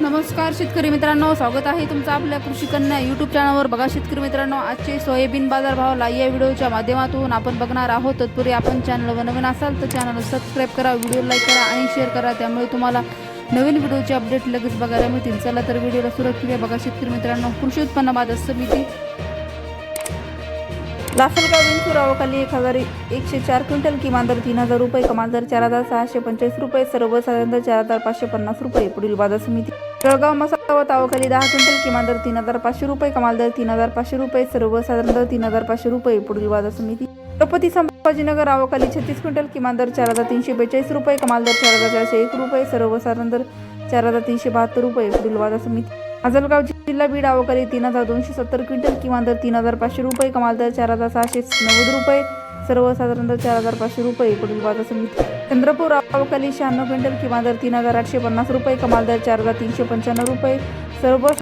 नमस्कार शेतकरी मित्रांनो स्वागत आहे तुमचं आपल्या कृषी कन्या यूट्यूब चॅनलवर बघा शेतकरी मित्रांनो आजचे सोयाबीन बाजार भाव या व्हिडिओच्या माध्यमातून आपण बघणार आहोत. तत्पूर्वी आपण चॅनलवर नवीन असाल तर चॅनल सबस्क्राईब करा व्हिडिओ लाईक करा आणि शेअर करा. त्यामुळे तुम्हाला नवीन व्हिडिओचे अपडेट लगेच बघायला मिळतील. चला तर व्हिडिओला सुरुवात केली बघा शेतकरी मित्रांनो कृषी उत्पन्न बाजार समिती. लासलगाव विंचूर एक हजार एकशे चार क्विंटल किमान दर तीन हजार रुपये कमाल दर चार हजार सहाशे पंचेचाळीस रुपये सर्वसाधारण दर चार हजार पाचशे पन्नास रुपये पुढील बाजार समिती. मसाला आवकाली अवकाली दहा क्विंटल किमान दर तीन हजार पाचशे रुपये कमाल दर तीन हजार पाचशे रुपये सर्वसाधारण दर तीन हजार पाचशे रुपये पुढील बाजार समिती. छत्रपती संभाजीनगर अवकाली छत्तीस क्विंटल किमान दर चार हजार तीनशे बेचाळीस रुपये कमाल दर चार हजार चारशे एक रुपये सर्वसाधारण दर चार हजार तीनशे बहात्तर रुपये पुढील बाजार समिती. आजलगाव जिल्हा बीड अवकाली तीन हजार दोनशे सत्तर क्विंटल किमान दर तीन हजार पाचशे रुपये कमाल दर चार हजार सहाशे नव्वद रुपये सर्वसाधारणतः चार हजार पाचशे रुपये पुढील बाजार समिती. चंद्रपूर अवकाली शहाण्णव क्विंटल किमान दर तीन हजार आठशे पन्नास रुपये कमाल दर चार हजार तीनशे पंच्याण्णव रुपये. सर्व